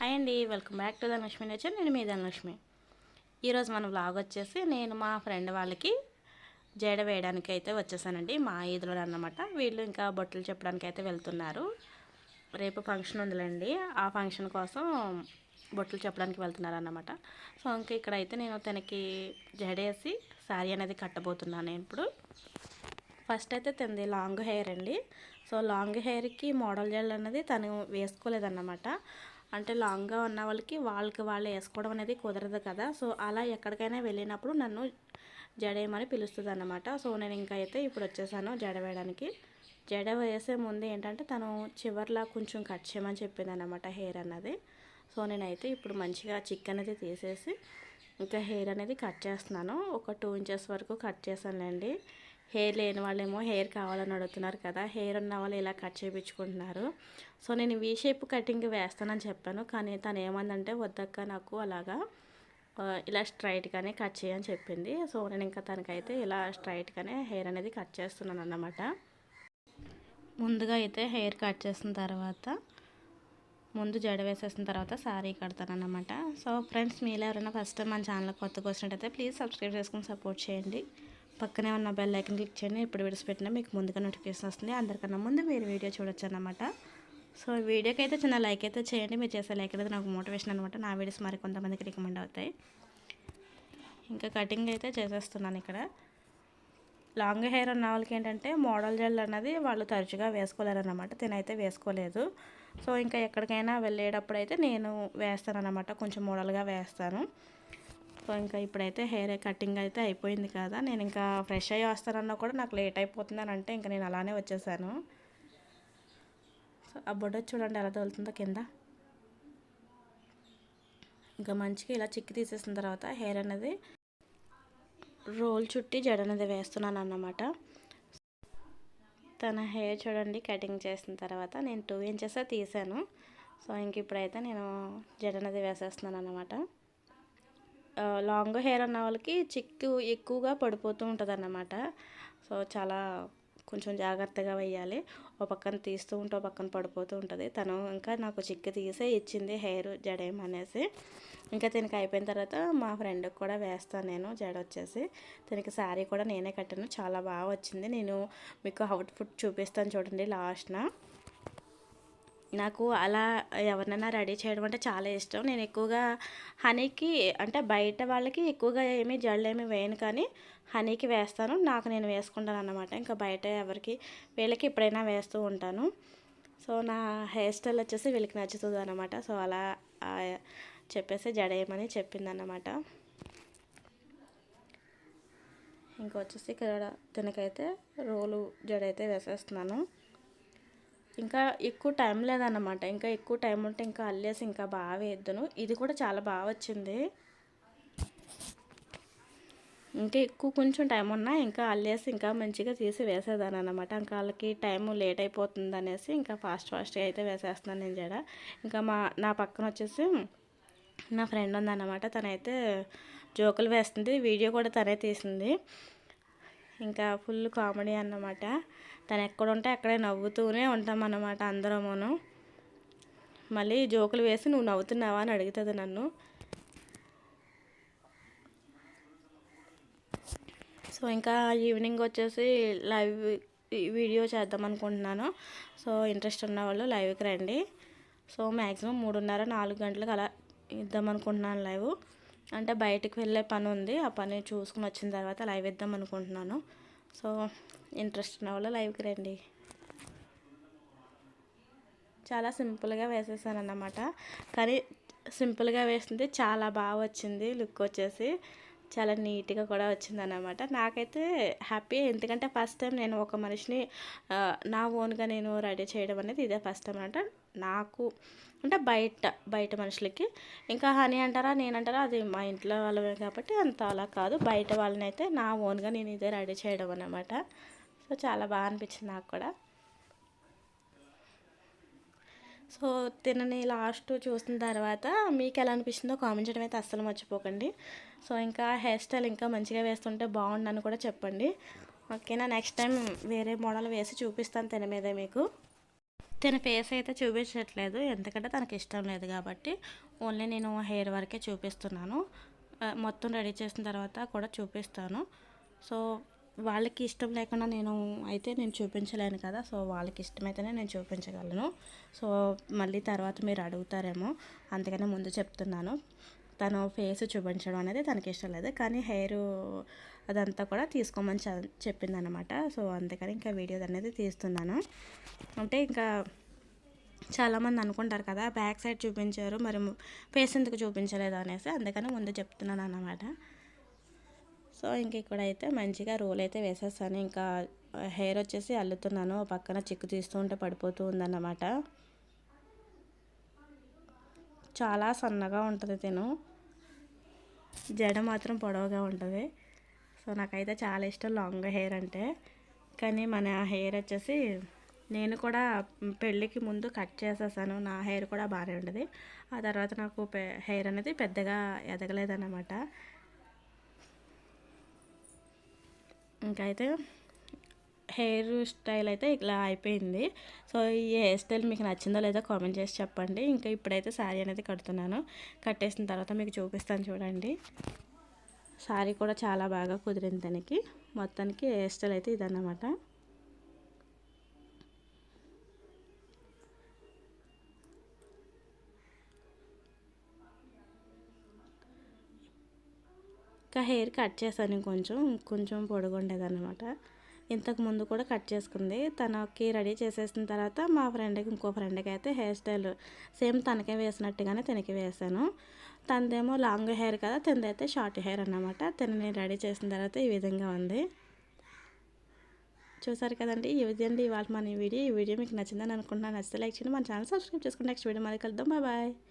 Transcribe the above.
Hi అండి welcome back to Dhanalakshmi nature. నేను మీ ధనలక్ష్మి. ఈరోజు మన వ్లాగ్ వచ్చేసి నేను మా ఫ్రెండ్ వాళ్ళకి జడ వేయడానికి అయితే వచ్చేసానండి. మా ఈదులో అన్నమాట. వీళ్ళు ఇంకా బొట్టలు చెప్పడానికి అయితే వెళ్తున్నారు. రేపు ఫంక్షన్ ఉందిలేండి. ఆ ఫంక్షన్ కోసం బొట్టలు చెప్పడానికి వెళ్తున్నారు అన్నమాట సో ఇంకా ఇక్కడైతే నేను తనకి జడేసి శారీ అనేది కట్టబోతున్నాను ఇప్పుడు. ఫస్ట్ అయితే తింది లాంగ్ హెయిర్ అండి. సో లాంగ్ హెయిర్కి మోడల్ జెల్ అనేది తను వేసుకోలేదన్నమాట. అంటే లాంగ్గా ఉన్న వాళ్ళకి వాళ్ళకి వాళ్ళు వేసుకోవడం అనేది కుదరదు కదా. సో అలా ఎక్కడికైనా వెళ్ళినప్పుడు నన్ను జడేయమని పిలుస్తుంది అనమాట సో నేను ఇంకా అయితే ఇప్పుడు వచ్చేసాను జడ వేయడానికి జడ వేసే ముందు ఏంటంటే తను చివర్లా కొంచెం కట్ చేయమని చెప్పింది అనమాట హెయిర్ అన్నది. సో నేనైతే ఇప్పుడు మంచిగా చిక్ అనేది తీసేసి ఇంకా హెయిర్ అనేది కట్ చేస్తున్నాను. ఒక టూ ఇంచెస్ వరకు కట్ చేశానులేండి. హెయిర్ లేని వాళ్ళేమో హెయిర్ కావాలని అడుగుతున్నారు కదా హెయిర్ ఉన్న వాళ్ళు ఇలా కట్ చేయించుకుంటున్నారు సో నేను వీ షేప్ కటింగ్ వేస్తానని చెప్పాను కానీ తను ఏమందంటే వద్దక్క నాకు అలాగా ఇలా స్ట్రైట్గానే కట్ చేయని చెప్పింది. సో నేను ఇంకా తనకైతే ఇలా స్ట్రైట్గానే హెయిర్ అనేది కట్ చేస్తున్నాను అన్నమాట. ముందుగా అయితే హెయిర్ కట్ చేసిన తర్వాత ముందు జడ వేసేసిన తర్వాత శారీ కడతానన్నమాట సో ఫ్రెండ్స్ మీరు ఎవరైనా ఫస్ట్ టైం మన ఛానల్ కొత్తగా వచ్చినట్టయితే ప్లీజ్ సబ్స్క్రైబ్ చేసుకుని సపోర్ట్ చేయండి. పక్కనే ఉన్న బెల్ ఐకన్ క్లిక్ చేయండి. ఇప్పుడు వీడియోస్ పెట్టినా మీకు ముందుగా నోటిఫికేషన్ వస్తుంది. అందరికన్నా ముందు మీరు వీడియో చూడొచ్చు అన్నమాట సో వీడియోకి అయితే చిన్న లైక్ అయితే చేయండి. మీరు చేసే లైక్ అయితే నాకు మోటివేషన్ అనమాట నా వీడియోస్ మరి కొంతమందికి రికమెండ్ అవుతాయి. ఇంకా కటింగ్ అయితే చేసేస్తున్నాను ఇక్కడ. లాంగ్ హెయిర్ ఉన్న వాళ్ళకి ఏంటంటే మోడల్ జెల్ అన్నది వాళ్ళు తరచుగా వేసుకోలేరు అన్నమాట తినైతే వేసుకోలేదు. సో ఇంకా ఎక్కడికైనా వెళ్ళేటప్పుడు అయితే నేను వేస్తాను అనమాట కొంచెం మోడల్గా వేస్తాను. సో ఇంకా ఇప్పుడైతే హెయిర్ కటింగ్ అయితే అయిపోయింది కదా. నేను ఇంకా ఫ్రెష్ అయ్యి వస్తానన్నా కూడా నాకు లేట్ అయిపోతుందని అంటే ఇంకా నేను అలానే వచ్చేసాను. సో ఆ బొడ్డ చూడండి ఎలా తగులుతుందో కింద. ఇంకా మంచిగా ఇలా చిక్కి తీసేసిన తర్వాత హెయిర్ అనేది రోల్ చుట్టి జడ అనేది వేస్తున్నాను అన్నమాట. తన హెయిర్ చూడండి కటింగ్ చేసిన తర్వాత నేను టూ ఇంచెస్ తీసాను. సో ఇంక ఇప్పుడైతే నేను జడ అనేది వేసేస్తున్నాను అన్నమాట. లాంగ్ హెయిర్ అన్న వాళ్ళకి చిక్కు ఎక్కువగా పడిపోతూ ఉంటుంది అన్నమాట సో చాలా కొంచెం జాగ్రత్తగా వేయాలి ఓ పక్కన తీస్తూ ఉంటే ఓ పక్కన పడిపోతూ ఉంటుంది. తను ఇంకా నాకు చిక్కు తీసే ఇచ్చింది హెయిర్ జడేమనేసి ఇంకా దీనికి అయిపోయిన తర్వాత మా ఫ్రెండ్కి కూడా వేస్తాను నేను జడ వచ్చేసి. దీనికి శారీ కూడా నేనే కట్టాను. చాలా బాగా వచ్చింది. నేను మీకు అవుట్ఫుట్ చూపిస్తాను చూడండి లాస్ట్న. నాకు అలా ఎవరినైనా రెడీ చేయడం అంటే చాలా ఇష్టం. నేను ఎక్కువగా హనీకి అంటే బయట వాళ్ళకి ఎక్కువగా ఏమీ జల్లు ఏమీ వేయను కానీ హనీకి వేస్తాను. నాకు నేను వేసుకుంటాను అన్నమాట. ఇంకా బయట ఎవరికి వీళ్ళకి ఎప్పుడైనా వేస్తూ ఉంటాను. సో నా హెయిర్ స్టైల్ వచ్చేసి వీళ్ళకి నచ్చుతుంది అనమాట సో అలా చెప్పేసి జడేయమని చెప్పిందన్నమాట ఇంకొచ్చేసి ఇక్కడ తినకైతే రోలు జడ అయితే వేసేస్తున్నాను. ఇంకా ఎక్కువ టైం లేదన్నమాట. ఇంకా ఎక్కువ టైం ఉంటే ఇంకా అల్లేసి ఇంకా బాగా వేద్దును ఇది కూడా చాలా బాగా వచ్చింది. ఇంకా ఎక్కువ కొంచెం టైం ఉన్నా ఇంకా అల్లేసి ఇంకా మంచిగా తీసి వేసేదాన్ని అనమాట ఇంకా వాళ్ళకి టైం లేట్ అయిపోతుంది అనేసి ఇంకా ఫాస్ట్ ఫాస్ట్గా అయితే వేసేస్తున్నాను నేను జడ. ఇంకా మా నా పక్కన వచ్చేసి నా ఫ్రెండ్ ఉందన్నమాట. తనైతే జోకులు వేస్తుంది. వీడియో కూడా తనే తీసింది. ఇంకా ఫుల్ కామెడీ అన్నమాట. తను ఎక్కడ ఉంటే అక్కడే నవ్వుతూనే ఉంటాం అన్నమాట అందరమును. మళ్ళీ జోకులు వేసి నువ్వు నవ్వుతున్నావా? అని అడుగుతుంది నన్ను. సో ఇంకా ఈవినింగ్ వచ్చేసి లైవ్ వీడియో చేద్దాం అనుకుంటున్నాను. సో ఇంట్రెస్ట్ ఉన్న వాళ్ళు లైవ్కి రండి. సో మ్యాక్సిమం మూడున్నర నాలుగు గంటలకు అలా ఇద్దాం అనుకుంటున్నాను లైవ్. అంటే బయటకు వెళ్ళే పని ఉంది ఆ పని చూసుకుని వచ్చిన తర్వాత లైవ్ ఇద్దాం అనుకుంటున్నాను. సో ఇంట్రెస్ట్ ఉన్న వాళ్ళు లైవ్కి రండి. చాలా సింపుల్గా వేసేసాను అన్నమాట కానీ సింపుల్గా వేసింది చాలా బాగా వచ్చింది లుక్ వచ్చేసి. చాలా నీట్గా కూడా వచ్చింది అన్నమాట నాకైతే హ్యాపీ. ఎందుకంటే ఫస్ట్ టైం నేను ఒక మనిషిని నా ఓన్గా నేను రెడీ చేయడం అనేది ఇదే ఫస్ట్ టైం అనమాట నాకు అంటే బయట బయట మనుషులకి. ఇంకా హనీ అంటారా నేనంటారా అది మా ఇంట్లో వాళ్ళమే కాబట్టి అంత అలా కాదు. బయట వాళ్ళని అయితే నా ఓన్గా నేను ఇదే రెడీ చేయడం అనమాట సో చాలా బాగా అనిపించింది నాకు కూడా. సో తినని లాస్ట్ చూసిన తర్వాత మీకు ఎలా అనిపించిందో కామెంట్ చేయడం అయితే అస్సలు మర్చిపోకండి. సో ఇంకా హెయిర్ స్టైల్ ఇంకా మంచిగా వేస్తుంటే బాగుండని కూడా చెప్పండి. ఓకేనా నెక్స్ట్ టైం వేరే మోడల్ వేసి చూపిస్తాను తిన మీద మీకు. తన ఫేస్ అయితే చూపించట్లేదు. ఎందుకంటే తనకి ఇష్టం లేదు కాబట్టి ఓన్లీ నేను హెయిర్ వరకే చూపిస్తున్నాను. మొత్తం రెడీ చేసిన తర్వాత కూడా చూపిస్తాను. సో వాళ్ళకి ఇష్టం లేకుండా నేను అయితే నేను చూపించలేను కదా. సో వాళ్ళకి ఇష్టమైతేనే నేను చూపించగలను. సో మళ్ళీ తర్వాత మీరు అడుగుతారేమో అందుకనే ముందు చెప్తున్నాను. తను ఫేస్ చూపించడం అనేది తనకి ఇష్టం లేదు. కానీ హెయిర్ అదంతా కూడా తీసుకోమని చెప్పిందనమాట సో అందుకని ఇంకా వీడియో అనేది తీస్తున్నాను. అంటే ఇంకా చాలామంది అనుకుంటారు కదా బ్యాక్ సైడ్ చూపించారు మరి ఫేస్ ఎందుకు చూపించలేదు అనేసి. అందుకని ముందు చెప్తున్నాను అన్నమాట. సో ఇంక ఇక్కడైతే మంచిగా రోల్ అయితే వేసేస్తాను. ఇంకా హెయిర్ వచ్చేసి అల్లుతున్నాను. పక్కన చిక్కు తీస్తూ ఉంటే పడిపోతూ ఉందన్నమాట. చాలా సన్నగా ఉంటుంది తిను. జడ మాత్రం పొడవుగా ఉంటుంది. సో నాకైతే చాలా ఇష్టం లాంగ్ హెయిర్ అంటే. కానీ మన హెయిర్ వచ్చేసి నేను కూడా పెళ్ళికి ముందు కట్ చేసేసాను. నా హెయిర్ కూడా బాగానే ఉండేది. ఆ తర్వాత నాకు హెయిర్ అనేది పెద్దగా ఎదగలేదన్నమాట. ఇంకైతే హెయిర్ స్టైల్ అయితే ఇలా అయిపోయింది. సో ఈ హెయిర్ స్టైల్ మీకు నచ్చిందో లేదో కామెంట్ చేసి చెప్పండి. ఇంకా ఇప్పుడైతే శారీ అనేది కడుతున్నాను. కట్టేసిన తర్వాత మీకు చూపిస్తాను చూడండి. శారీ కూడా చాలా బాగా కుదిరింది తనకి. మొత్తానికి హెయిర్ స్టైల్ అయితే ఇదన్నమాట. ఇంకా హెయిర్ కట్ చేశాను కొంచెం. కొంచెం పొడుగుండేదన్నమాట ఇంతకు ముందు కూడా కట్ చేసుకుంది. తనకి రెడీ చేసేసిన తర్వాత మా ఫ్రెండ్కి ఇంకో ఫ్రెండ్కి అయితే హెయిర్ స్టైల్ సేమ్ తనకే వేసినట్టుగానే తనకి వేసాను. తనదేమో లాంగ్ హెయిర్ కదా తనదైతే షార్ట్ హెయిర్ అన్నమాట. తనని రెడీ చేసిన తర్వాత ఈ విధంగా ఉంది. చూసారు కదండి ఈ విధంగా ఇవాళ మన ఈ వీడియో ఈ వీడియో మీకు నచ్చిందని అనుకుంటున్నాను. నచ్చితే లైక్ చేయండి మన ఛానల్ సబ్స్క్రైబ్ చేసుకోండి నెక్స్ట్ వీడియో మళ్ళీ కలుద్దాం. Bye bye.